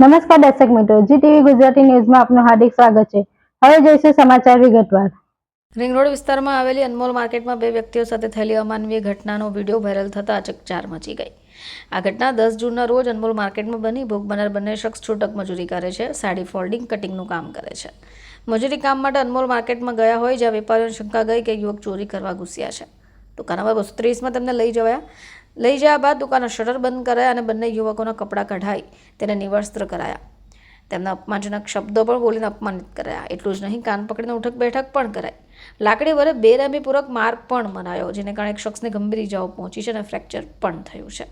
નમસ્કાર દર્શક મિત્રો જી ટીવી ગુજરાતી ન્યૂઝમાં આપનું હાર્દિક સ્વાગત છે. હવે જોઈશું સમાચાર વિગતવાર. રિંગ રોડ વિસ્તારમાં આવેલી અનમોલ માર્કેટમાં બે વ્યક્તિઓ સાથે થયેલી અમાનવીય ઘટનાનો વીડિયો વાયરલ થતાં ચકચાર મચી ગઈ. આ ઘટના દસ જૂનના રોજ અનમોલ માર્કેટમાં બની. ભોગ બનાર બંને શખ્સ છૂટક મજૂરી કરે છે, સાડી ફોલ્ડિંગ, કટિંગનું કામ કરે છે. મજૂરી કામ માટે અનમોલ માર્કેટમાં ગયા હોય, જ્યાં વેપારીઓને શંકા ગઈ કે યુવક ચોરી કરવા ઘૂસ્યા છે. દુકાન નંબર બસો ત્રીસમાં તેમને લઈ જવાયા. લઈ જયા બાદ દુકાનના શટર બંધ કરાયા અને બંને યુવકોના કપડાં કઢાઈ તેને નિવસ્ત્ર કરાયા. તેમના અપમાનજનક શબ્દો પણ બોલીને અપમાનિત કરાયા. એટલું જ નહીં, કાન પકડીને ઉઠક બેઠક પણ કરાઈ. લાકડી વડે બેરહમીપૂર્વક માર પણ મનાયો, જેને કારણે એક શખ્સને ગંભીર ઇજાઓ પહોંચી છે અને ફ્રેક્ચર પણ થયું છે.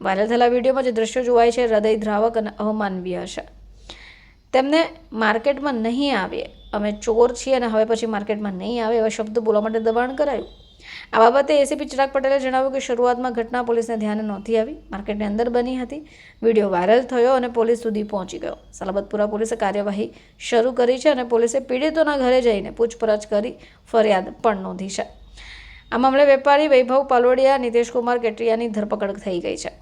વાયરલ થયેલા વિડીયોમાં જે દ્રશ્યો જોવાય છે, હૃદય દ્રાવક અને અવમાનવીય છે. તેમને માર્કેટમાં નહીં આવીએ. અમે ચોર છીએ અને હવે પછી માર્કેટમાં નહીં આવે એવા શબ્દો બોલવા માટે દબાણ કરાયું. આ બાબતે એસીપી ચિરાગ પટેલે જણાવ્યું કે શરૂઆતમાં ઘટના પોલીસને ધ્યાને નહોતી આવી. માર્કેટની અંદર બની હતી. વીડિયો વાયરલ થયો અને પોલીસ સુધી પહોંચી ગયો. સલાબતપુરા પોલીસે કાર્યવાહી શરૂ કરી છે અને પોલીસે પીડિતોના ઘરે જઈને પૂછપરછ કરી ફરિયાદ પણ નોંધી છે. આ મામલે વેપારી વૈભવ પાલોડિયા, નિતેશકુમાર કેટરિયાની ધરપકડ થઈ ગઈ છે.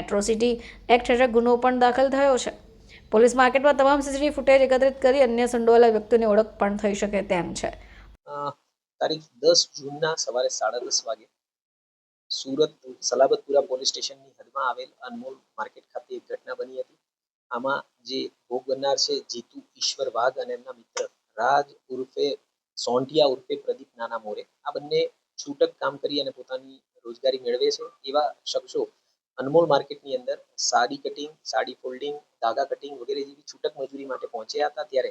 એટ્રોસિટી એક્ટ હેઠળ ગુનો પણ દાખલ થયો છે. પોલીસ માર્કેટમાં તમામ સીસીટીવી ફૂટેજ એકત્રિત કરી અન્ય સંડોવાયેલા વ્યક્તિઓની ઓળખ પણ થઈ શકે તેમ છે. તારીખ દસ જૂનના સવારે સાડા દસ વાગે સુરત સલાબતપુરા પોલીસ સ્ટેશનની હદમાં આવેલ અનમોલ માર્કેટ ખાતે એક ઘટના બની હતી. આમાં જે ભોગ બનનાર છે જીતુ ઈશ્વર વાઘ અને એમના મિત્ર રાજ ઉર્ફે સોંઢિયા ઉર્ફે પ્રદીપ નાના મોરે, આ બંને છૂટક કામ કરી અને પોતાની રોજગારી મેળવે છે. એવા શખ્સો અનમોલ માર્કેટની અંદર સાડી કટિંગ, સાડી ફોલ્ડિંગ, ધાગા કટિંગ વગેરે જેવી છૂટક મજૂરી માટે પહોંચ્યા હતા. ત્યારે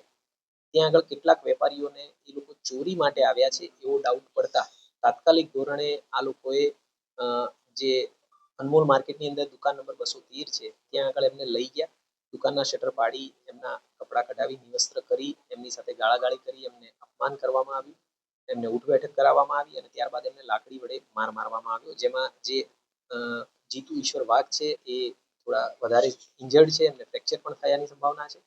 ત્યાં આગળ કેટલાક વેપારીઓને એ લોકો ચોરી માટે આવ્યા છે એવો ડાઉટ પડતા તાત્કાલિક ધોરણે આ લોકોએ જે અનમોલ માર્કેટની અંદર દુકાન નંબર બસો તેર છે, ત્યાં આગળ એમને લઈ ગયા. દુકાનના શટર પાડી, એમના કપડાં કઢાવી, નિવસ્ત્ર કરી, એમની સાથે ગાળાગાળી કરી, એમને અપમાન કરવામાં આવ્યું. એમને ઉઠ બેઠક કરાવવામાં આવી અને ત્યારબાદ એમને લાકડી વડે માર મારવામાં આવ્યો, જેમાં જે જીતુ ઈશ્વર વાઘ છે એ થોડા વધારે ઇન્જર્ડ છે, એમને ફ્રેક્ચર પણ થયાની સંભાવના છે.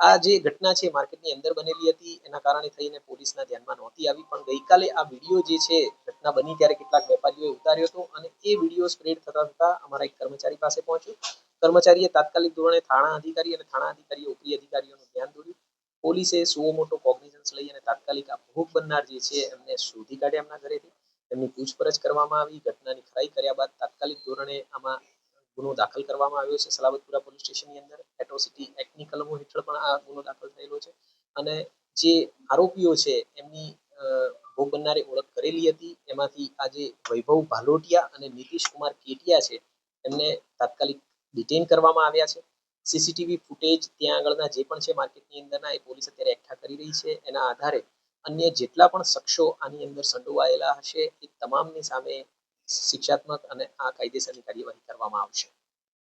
આ જે ઘટના છે માર્કેટની અંદર બનેલી હતી. એના કારણે થઈને પોલીસના ધ્યાનમાં નહોતી આવી. પણ ગઈકાલે આ વીડિયો જે છે, ઘટના બની ત્યારે કેટલાક વેપારીઓએ ઉતાર્યો હતો અને એ વીડિયો સ્પ્રેડ થતા થતા અમારા એક કર્મચારી પાસે પહોંચ્યો. કર્મચારીએ તાત્કાલિક ધોરણે થાણા અધિકારી અને થાણા અધિકારીએ ઉપરી અધિકારીઓનું ધ્યાન દોર્યું. પોલીસે સુઓ મોટો કોગ્નિઝન્સ લઈ અને તાત્કાલિક આ ભોગ બનનાર જે છે, એમને શોધી કાઢ્યા એમના ઘરેથી. એમની પૂછપરછ કરવામાં આવી. ઘટનાની ખરાઈ કર્યા બાદ તાત્કાલિક ધોરણે આમાં ગુનો દાખલ કરવામાં આવ્યો છે. સલાબતપુરા પોલીસ સ્ટેશનની અંદર એટ્રોસિટી એક્ટની કલમો હેઠળ પણ આ ગુનો દાખલ થયેલો છે. અને જે આરોપીઓ છે, એમની ભોગ બનનારે ઓળખ કરેલી હતી. એમાંથી આજે વૈભવ ભાલોટિયા અને નીતિશ કુમાર કેટિયા છે, એમને તાત્કાલિક ડિટેન કરવામાં આવ્યા છે. સીસીટીવી ફૂટેજ ત્યાં આગળના જે પણ છે માર્કેટની અંદરના, એ પોલીસ અત્યારે એકઠા કરી રહી છે. એના આધારે અન્ય જેટલા પણ શખ્સો આની અંદર સંડોવાયેલા હશે, એ તમામની સામે શિક્ષાત્મક અને આ કાયદેસરની કાર્યવાહી કરવામાં આવશે.